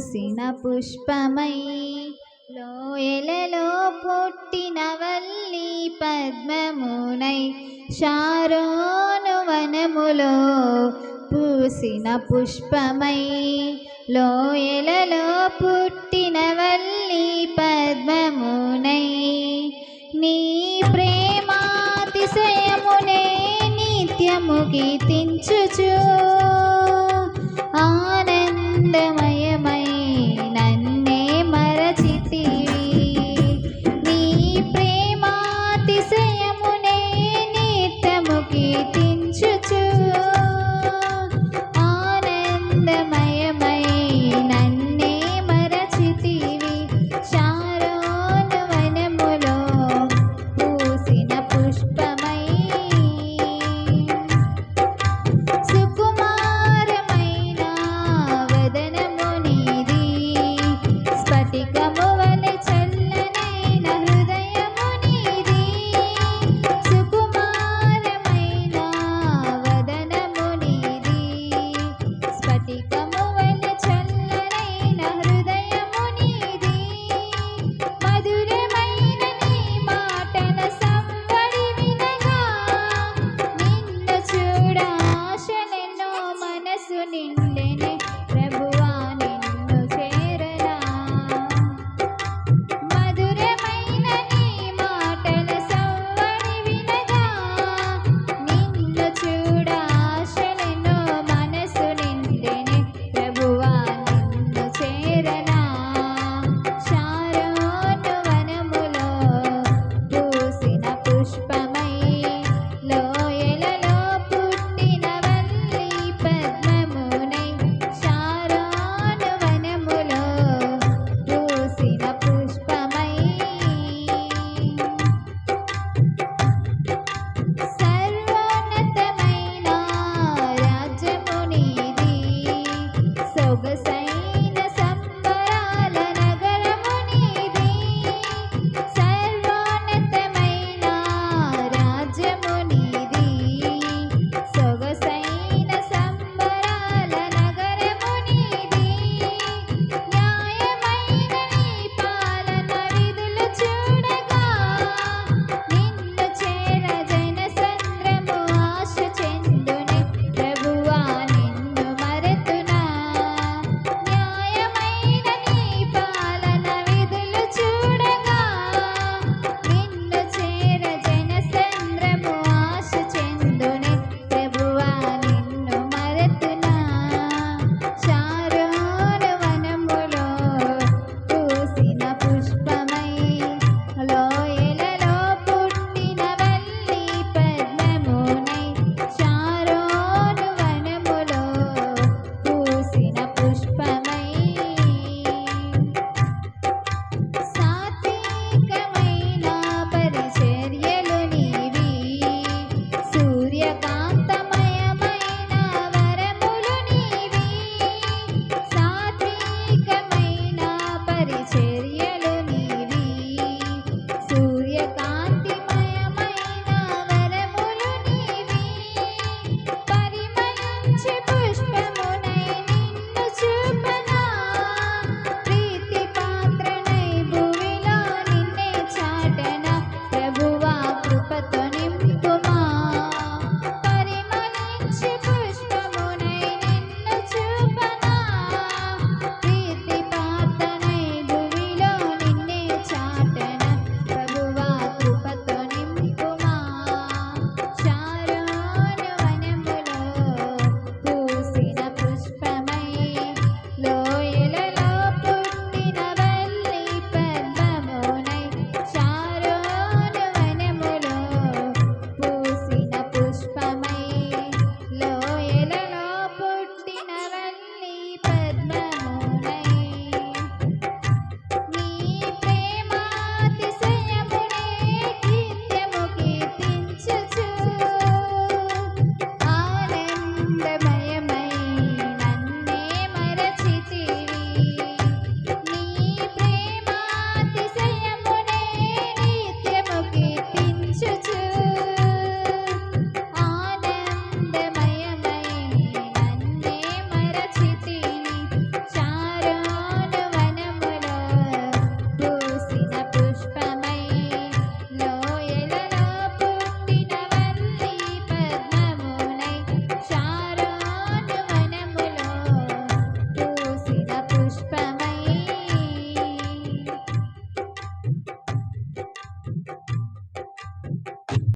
పూసిన పుష్పమై లోయలలో పుట్టిన వల్లి పద్మమునై శారోను వనములో పూసిన పుష్పమై లోయలలో పుట్టిన వల్లి పద్మమునై నీ ప్రేమాతిశయమునే నిత్యము గీతించుచూ বুঝেছে